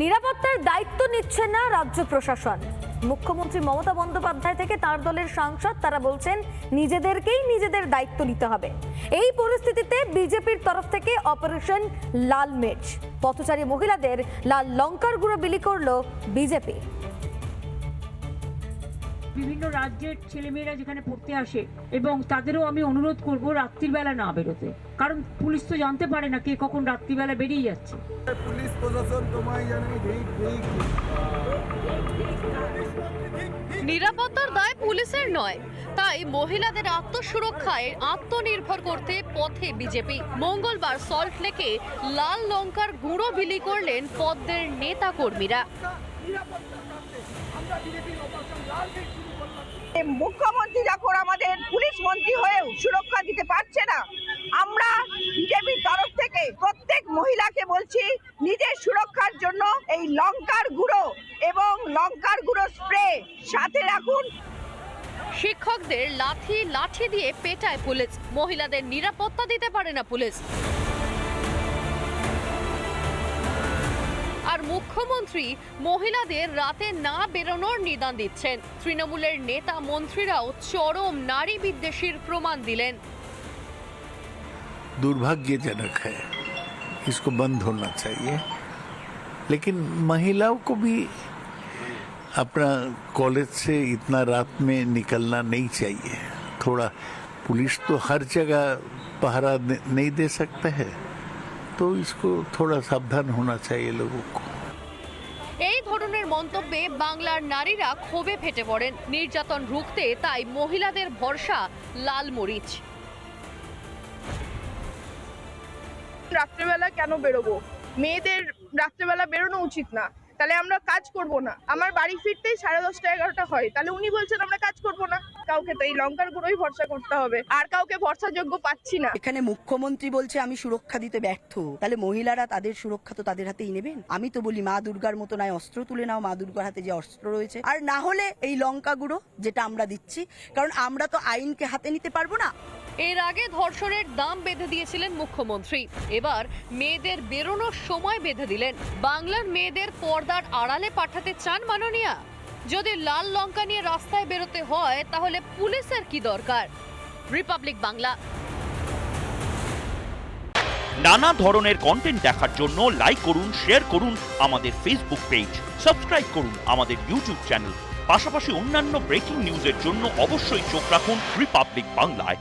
নিরাপত্তার দায়িত্ব নিচ্ছে না রাজ্য প্রশাসন। মুখ্যমন্ত্রী মমতা বন্দ্যোপাধ্যায় থেকে তার দলের সাংসদ, তারা বলছেন, নিজেদেরকেই নিজেদের দায়িত্ব নিতে হবে। এই পরিস্থিতিতে বিজেপির তরফ থেকে অপারেশন লাল মেজ পথচারী মহিলাদের লাল লঙ্কার গুঁড়ো বিলি করল বিজেপি। বিভিন্ন রাজ্যের ছেলেমেয়েরা যেখানে পড়তে আসে এবং তাদেরও আমি অনুরোধ করব রাত্রিবেলা না বেরোতে। কারণ পুলিশ তো জানতে পারে না কে কখন রাত্রিবেলা বেরিয়ে যাচ্ছে। পুলিশ প্রশাসন তোমায় নিরাপত্তার দায় পুলিশের নয় তাই মহিলাদের আত্মসুরক্ষায় আত্মনির্ভর করতে পথে বিজেপি। মঙ্গলবার সল্ট লেকে লাল লঙ্কার গুঁড়ো বিলি করলেন পদ্মের নেতা কর্মীরা মুখ্যমন্ত্রী যখন আমাদের পুলিশ মন্ত্রী হয়েও সুরক্ষা দিতে পারছে না, আমরা বিজেপির তরফ থেকে প্রত্যেক মহিলাকে বলছি, নিজের সুরক্ষার জন্য এই লঙ্কার গুঁড়ো এবং লঙ্কার গুঁড়ো স্প্রে সাথে রাখুন। শিক্ষকদের লাঠি লাঠি দিয়ে পেটায় পুলিশ। মহিলাদের নিরাপত্তা দিতে পারে না পুলিশ। আর মুখ্যমন্ত্রী মহিলাদের রাতে না বেরোনোর নিদান দিচ্ছেন তৃণমূলের নেতা মন্ত্রীরাও চরম নারী বিদ্বেষীর প্রমাণ দিলেন दुर्भाग्यजनक है इसको बंद होना चाहिए लेकिन महिलाओं को भी अपना कॉलेज से इतना रात में निकलना नहीं चाहिए थोड़ा पुलिस तो हर जगह पहरा दे- नहीं दे सकता है तो इसको थोड़ा सावधान होना चाहिए लोगों को এই ধরনের মন্তব্যে বাংলার নারীরা ক্ষোভে ফেটে পড়েন নির্যাতন রুখতে তাই মহিলাদের ভরসা লাল মরিচ রাত্রেবেলা কেন বেরোবো মেয়েদের রাত্রেবেলা বেরোনো উচিত না তাহলে আমরা কাজ করব না। আমার বাড়ি ফিরতেই সাড়ে দশটা, এগারোটা হয়। তাহলে উনি বলছেন, আমরা কাজ করব না। কাউকে তো এই লঙ্কার গুঁড়োই ভরসা করতে হবে। আর কাউকে ভরসাযোগ্য পাচ্ছি না। এখানে মুখ্যমন্ত্রী বলছে, আমি সুরক্ষা দিতে ব্যর্থ। তাহলে মহিলারা তাদের সুরক্ষা তো তাদের হাতেই নেবেন। আমি তো বলি, মা দুর্গার মতো নয় অস্ত্র তুলে নাও। মা দুর্গার হাতে যে অস্ত্র রয়েছে। আর না হলে এই লঙ্কা গুঁড়ো যেটা আমরা দিচ্ছি, কারণ আমরা তো আইনকে হাতে নিতে পারব না। এর আগে ধর্ষণের দাম বেঁধে দিয়েছিলেন মুখ্যমন্ত্রী। এবার মেয়েদের বেরোনোর সময় বেঁধে দিলেন। বাংলার মেয়েদের পর্দার আড়ালে পাঠাতে চান মাননীয়া। যদি লাল লঙ্কা নিয়ে রাস্তায় বেরোতে হয়, তাহলে পুলিশের কি দরকার? রিপাবলিক বাংলা। নানা ধরনের কন্টেন্ট দেখার জন্য লাইক করুন শেয়ার করুন আমাদের ফেসবুক পেজ সাবস্ক্রাইব করুন আমাদের ইউটিউব চ্যানেল পাশাপাশি অন্যান্য ব্রেকিং নিউজের জন্য অবশ্যই চোখ রাখুন রিপাবলিক বাংলায়